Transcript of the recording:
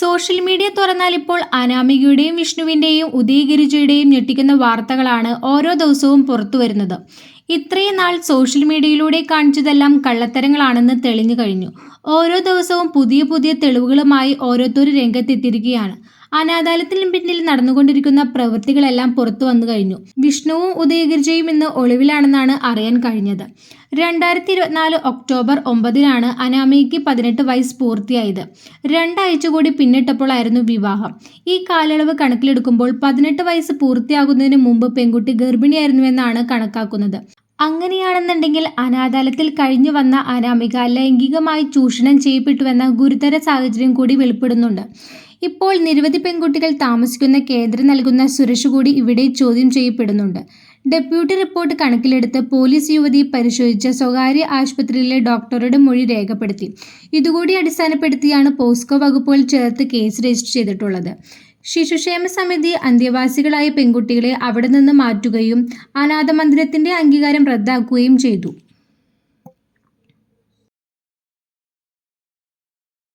Social media തുറന്നാൽ ഇപ്പോൾ അനാമികയുടെയും വിഷ്ണുവിന്റെയും ഉദയഗിരിജയുടെയും ഞെട്ടിക്കുന്ന വാർത്തകളാണ് ഓരോ ദിവസവും പുറത്തു വരുന്നത്. ഇത്രയും നാൾ സോഷ്യൽ മീഡിയയിലൂടെ കാണിച്ചതെല്ലാം കള്ളത്തരങ്ങളാണെന്ന് തെളിഞ്ഞു കഴിഞ്ഞു. ഓരോ ദിവസവും പുതിയ പുതിയ തെളിവുകളുമായി ഓരോരുത്തർ രംഗത്തെത്തിയിരിക്കുകയാണ്. അനാഥാലയത്തിന് പിന്നിൽ നടന്നുകൊണ്ടിരിക്കുന്ന പ്രവൃത്തികളെല്ലാം പുറത്തു വന്നു കഴിഞ്ഞു. വിഷ്ണുവും ഉദയഗിരിജയും ഇന്ന് ഒളിവിലാണെന്നാണ് അറിയാൻ കഴിഞ്ഞത്. രണ്ടായിരത്തി ഇരുപത്തിനാല് ഒക്ടോബർ ഒമ്പതിനാണ് അനാമയ്ക്ക് പതിനെട്ട് വയസ്സ് പൂർത്തിയായത്. രണ്ടാഴ്ച കൂടി പിന്നിട്ടപ്പോഴായിരുന്നു വിവാഹം. ഈ കാലയളവ് കണക്കിലെടുക്കുമ്പോൾ പതിനെട്ട് വയസ്സ് പൂർത്തിയാകുന്നതിന് മുമ്പ് പെൺകുട്ടി ഗർഭിണിയായിരുന്നുവെന്നാണ് കണക്കാക്കുന്നത്. അങ്ങനെയാണെന്നുണ്ടെങ്കിൽ അനാദാലത്തിൽ കഴിഞ്ഞു വന്ന അനാമിക ലൈംഗികമായി ചൂഷണം ചെയ്യപ്പെട്ടുവെന്ന ഗുരുതര സാഹചര്യം കൂടി വെളിപ്പെടുന്നുണ്ട്. ഇപ്പോൾ നിരവധി പെൺകുട്ടികൾ താമസിക്കുന്ന കേന്ദ്രം നൽകുന്ന സുരക്ഷ കൂടി ഇവിടെ ചോദ്യം ചെയ്യപ്പെടുന്നുണ്ട്. ഡെപ്യൂട്ടി റിപ്പോർട്ട് കണക്കിലെടുത്ത് പോലീസ് യുവതി പരിശോധിച്ച സ്വകാര്യ ആശുപത്രിയിലെ ഡോക്ടറുടെ മൊഴി രേഖപ്പെടുത്തി. ഇതുകൂടി അടിസ്ഥാനപ്പെടുത്തിയാണ് പോസ്കോ വകുപ്പുകൾ ചേർത്ത് കേസ് രജിസ്റ്റർ ചെയ്തിട്ടുള്ളത്. ശിശുക്ഷേമ സമിതി അന്ത്യവാസികളായ പെൺകുട്ടികളെ അവിടെ നിന്ന് മാറ്റുകയും അനാഥ മന്ദിരത്തിന്റെ അംഗീകാരം റദ്ദാക്കുകയും ചെയ്തു.